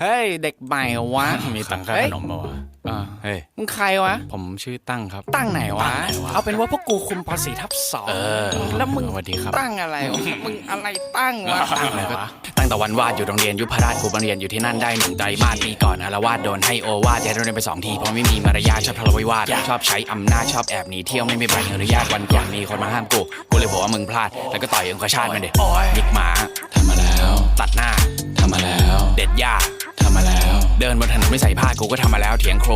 เฮ้ย เด็กใหม่เหรอวะ มีตังค่าเฮ้ขยนมมาวะอ่าเฮ้ย มึงใครวะ ผมชื่อตั้งครับ ตั้งไหนวะตั้งไหนวะเอาเป็นว่าพวกกูคุมปสี่ทับสองเออแล้วมึงสวัสดีครับ ตั้งอะไรวะมึงอะไรตั้งวะตั้งอะไรวะตั้งแต่วันวาดอยู่โรงเรียนยุพราชครูมาเรียนอยู่ที่นั่นได้หนึ่งไตรมาสปีก่อนอารวาสโดนให้โอวาดย้ายโรงเรียนไปสองทีเพราะไม่มีมารยาทชอบทะเลาะวิวาทชอบใช้อำนาจชอบแอบหนีเที่ยวไม่มีใบอนุญาตวันก่อนมีคนมาห้ามกู กูเลยบอกว่ามึงพลาดแล้วก็ต่อยองคชาติมันเด็ยิกหมา เดินบนถนนไม่ใส่ผ้ากูก็ทำมาแล้วเถียงโคร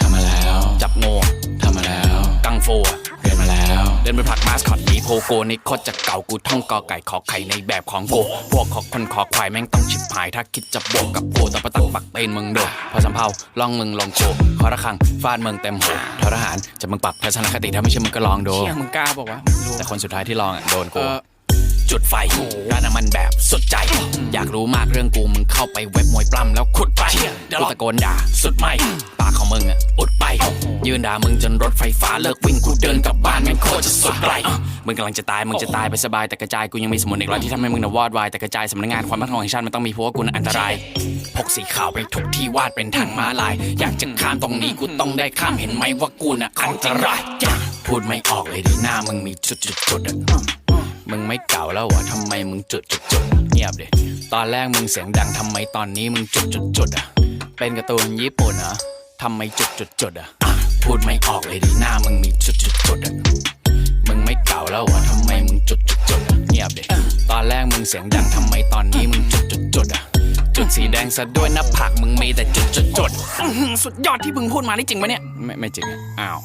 ทำมาแล้ว จับงูทำมาแล้ว กังฟูเรียนมาแล้ว เดินไปผลักมาสคอตหนีโพโกนี่โคตรจะเก่ากูท่องกอไก่ขอไข่ในแบบของกูพวกขอคนขอควายแม่งต้องชิบหายถ้าคิดจะบวกกับกูต้องประตักปักเป็นมึงเด้อพอสำเพาล่องมึงลองโคขอระคังฟาดมึงเต็มหัวทรหารจะมึงปรับทัศนคติถ้าไม่ใช่มึงก็ลองดูเชี่ยมึงกล้าบอกว่าวะแต่คนสุดท้ายที่ลองอะโดนกูเออ จุดไฟราดน้ำมันแบบสุดใจ อยากรู้มากเรื่องกูมึงเข้าไปเว็บมวยปล้ำแล้วขุดไปกูตะโกนด่าสุดไม่ปากของมึงอะอุดไป ยืนด่ามึงจนรถไฟฟ้าเลิกวิ่งกูเดินกลับบ้านแม่งโคตรจะสุดไรมึงกำลังจะตายมึงจะตายไปสบายแต่กระจายกูยังมีสมุนอีกร้อยที่ทำให้มึงน่ะวอดวายแต่กระจายสำนักงานความมั่นคงแห่งชาติมันต้องมีเพราะว่ากูน่ะอันตรายพกสีขาวไปทุกที่วาดเป็นทางม้าลาย อยากจะข้ามตรงนี้กูต้องได้ข้ามเห็นไหมว่ากูน่ะอันตรายพูดไม่ออกเลยดีหน้ามึงมีจุดจุดจุดๆๆอะมึง ไม่เก่าแล้ววะทำไมมึงจุดจุดจุดเงียบดิตอนแรกมึงเสียงดังทำไมตอนนี้มึงจุดจุดจุดอะเป็นการ์ตูนญี่ปุ่นเหรอทำไมจุดจุดจุดอะพูดไม่ออกเลยดิหน้ามึงมีจุดจุดจุดอะมึงไม่เก่าแล้ววะทำไมมึงจุดจุดจุดเงียบดิตอนแรกมึงเสียงดังทำไมตอนนี้มึงจุดจุดจุดอะจุดสีแดงซะด้วยหน้าผากมึงมีแต่จุดจุดจุดสุดยอดที่มึงพูดมานี่จริงปะเนี่ยไม่ไม่จริงอะอ้าว